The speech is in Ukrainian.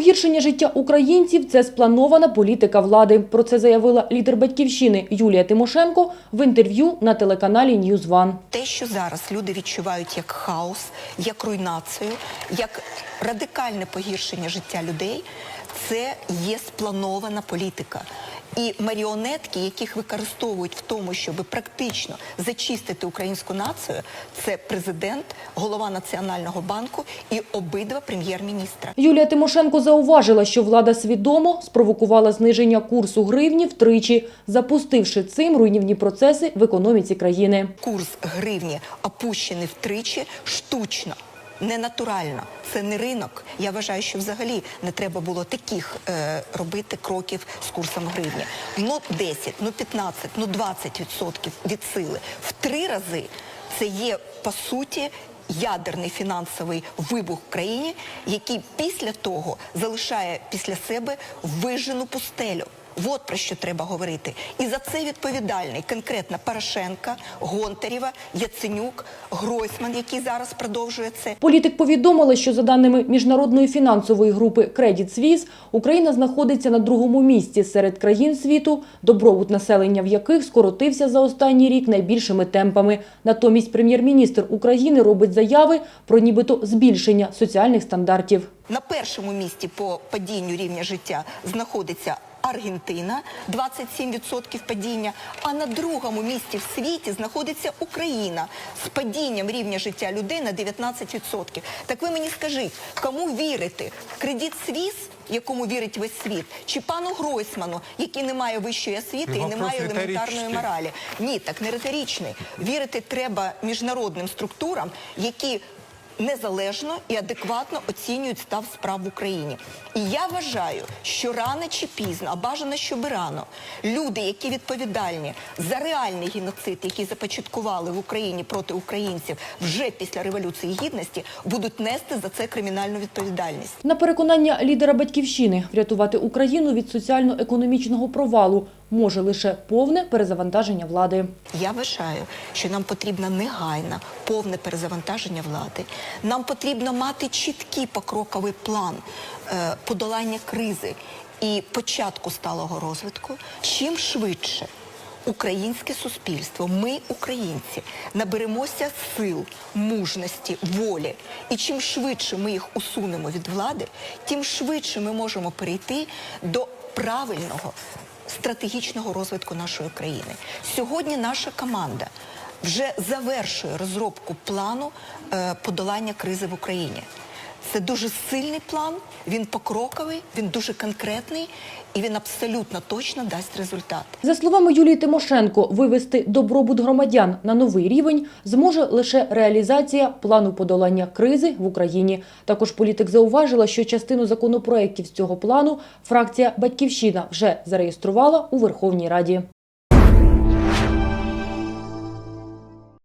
Погіршення життя українців це спланована політика влади. Про це заявила лідер батьківщини Юлія Тимошенко в інтерв'ю на телеканалі Ньюзван. Те, що зараз люди відчувають як хаос, як руйнацію, як радикальне погіршення життя людей, це є спланована політика. І маріонетки, яких використовують в тому, щоб практично зачистити українську націю, це президент, голова Національного банку і обидва прем'єр-міністра. Юлія Тимошенко зауважила, що влада свідомо спровокувала зниження курсу гривні втричі, запустивши цим руйнівні процеси в економіці країни. Курс гривні опущений втричі штучно. Не натурально, це не ринок. Я вважаю, що взагалі не треба було таких е, робити кроків з курсом гривні. Ну 10, ну 15, ну 20 відсотків від сили. В три рази це є по суті ядерний фінансовий вибух в країні, який після того залишає після себе вижену пустелю. От про що треба говорити. І за це відповідальний конкретно Порошенка, Гонтарєва, Яценюк, Гройсман, який зараз продовжує це. Політик повідомила, що за даними міжнародної фінансової групи Credit Suisse, Україна знаходиться на другому місці серед країн світу, добробут населення в яких скоротився за останній рік найбільшими темпами. Натомість прем'єр-міністр України робить заяви про нібито збільшення соціальних стандартів. На першому місці по падінню рівня життя знаходиться Аргентина 27% падіння. А на другому місці в світі знаходиться Україна з падінням рівня життя людей на 19%. Так ви мені скажіть, кому вірити? Кредит Свіс, якому вірить весь світ, чи пану Гройсману, який не має вищої освіти і не має елементарної моралі? Ні, так не риторичний. Вірити треба міжнародним структурам, які незалежно і адекватно оцінюють став справ в Україні. І я вважаю, що рано чи пізно, а бажано, щоб рано, люди, які відповідальні за реальний геноцид, який започаткували в Україні проти українців вже після революції гідності, будуть нести за це кримінальну відповідальність. На переконання лідера батьківщини, врятувати Україну від соціально-економічного провалу може лише повне перезавантаження влади. Я вважаю, що нам потрібно негайно повне перезавантаження влади. Нам потрібно мати чіткий покроковий план е, подолання кризи і початку сталого розвитку. Чим швидше українське суспільство, ми, українці, наберемося сил, мужності, волі. І чим швидше ми їх усунемо від влади, тим швидше ми можемо перейти до правильного стратегічного розвитку нашої країни. Сьогодні наша команда вже завершує розробку плану е, подолання кризи в Україні. Це дуже сильний план, він покроковий, він дуже конкретний і він абсолютно точно дасть результат. За словами Юлії Тимошенко, вивести добробут громадян на новий рівень зможе лише реалізація плану подолання кризи в Україні. Також політик зауважила, що частину законопроєктів з цього плану фракція Батьківщина вже зареєструвала у Верховній Раді.